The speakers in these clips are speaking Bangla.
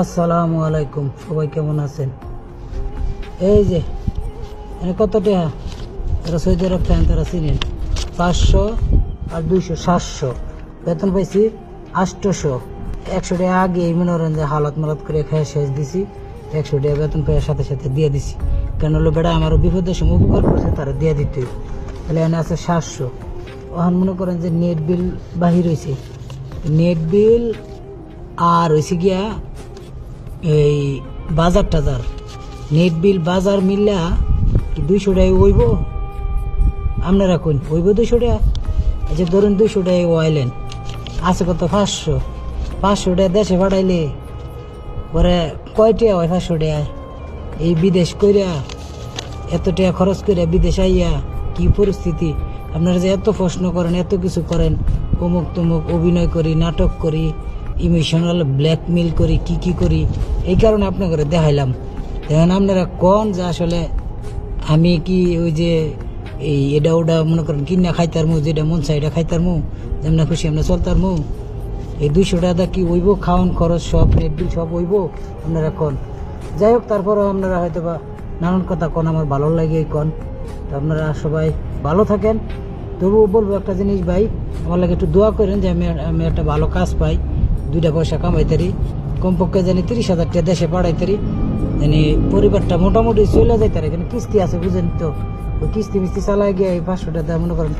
আসসালামু আলাইকুম, সবাই কেমন আছেন? এই যে, এখানে কত টাকা তারা সৌদি আরব থাকেন তারা চিনেন। পাঁচশো আর দুইশো, সাতশো। বেতন পাইছি আটশোশো একশো টাকা আগে মনে করেন যে হালত মালত করে খেয়ে শেষ দিছি। একশো টাকা বেতন পেয়ে সাথে সাথে দিয়ে দিছি। কেন হলো বেড়া আমারও বিপদের সময় উপকার করছে, তারা দিয়ে দিতে। তাহলে এখানে আছে সাতশো। ওখান মনে করেন যে নেট বিল বাহির হয়েছে নেট বিল আর হয়েছে গিয়া এই বাজার টাজার। নেট বিল বাজার মিললা দুইশো টাকা ওইব। আপনারা কোন ওইব দুইশো টাকা? আচ্ছা ধরুন দুইশো টাকা ওয়াইলেন আছে কত? পাঁচশো। পাঁচশো টাকা দেশে পাঠাইলে পরে কয়টা হয় পাঁচশো টাকা এই বিদেশ কইরা এত টাকা খরচ করে বিদেশ আইয়া কি পরিস্থিতি? আপনারা যে এত প্রশ্ন করেন, এত কিছু করেন অমুক তমুক অভিনয় করি, নাটক করি ইমোশনাল ব্ল্যাকমেল করি, কি কি করি, এই কারণে আপনাকে দেখাইলাম। দেখেন আপনারা কোন যে আসলে আমি কি ওই যে এই এটা ওটা মনে করেন কিনা খাইতার মু যেটা মন চাই এটা খাইতার মু যেমন খুশি আমরা চলতার মু এই দুইশো টাকা কি ওইব খাওয়ান খরচ সব নেট বিল সব ওইব আপনারা কন? যাই হোক, তারপরেও আপনারা হয়তো বা নানান কথা কন, আমার ভালো লাগে কন। তো আপনারা সবাই ভালো থাকেন। তবুও বলব একটা জিনিস ভাই, আমার লাগে একটু দোয়া করেন যে আমি আমি একটা ভালো কাজ পাই। দুইটা পয়সা কামাইতারি কমপক্ষে জানি তিরিশ হাজার টাকা দেশে পাঠাইতারি জানি পরিবারটা মোটামুটি চলে যাইতারে এখানে কিস্তি আছে বুঝেন তো। ওই কিস্তি মিস্তি চালায় গিয়ে এই পাঁচশো টাকা মনে করেন।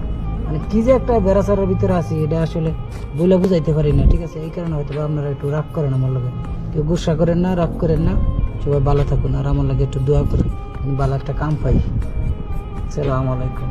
মানে কি যে একটা বেড়াচারের ভিতরে আছি, এটা আসলে বলে বুঝাইতে পারি না, ঠিক আছে? এই কারণে হয়তো আপনারা একটু রাগ করেন আমার লগে। কেউ গুসা করেন না, রাগ করেন না। সবাই ভালো থাকুন আর আমার লাগে একটু দোয়া করেন। ভালো একটা কাম পাই। সালাম আলাইকুম।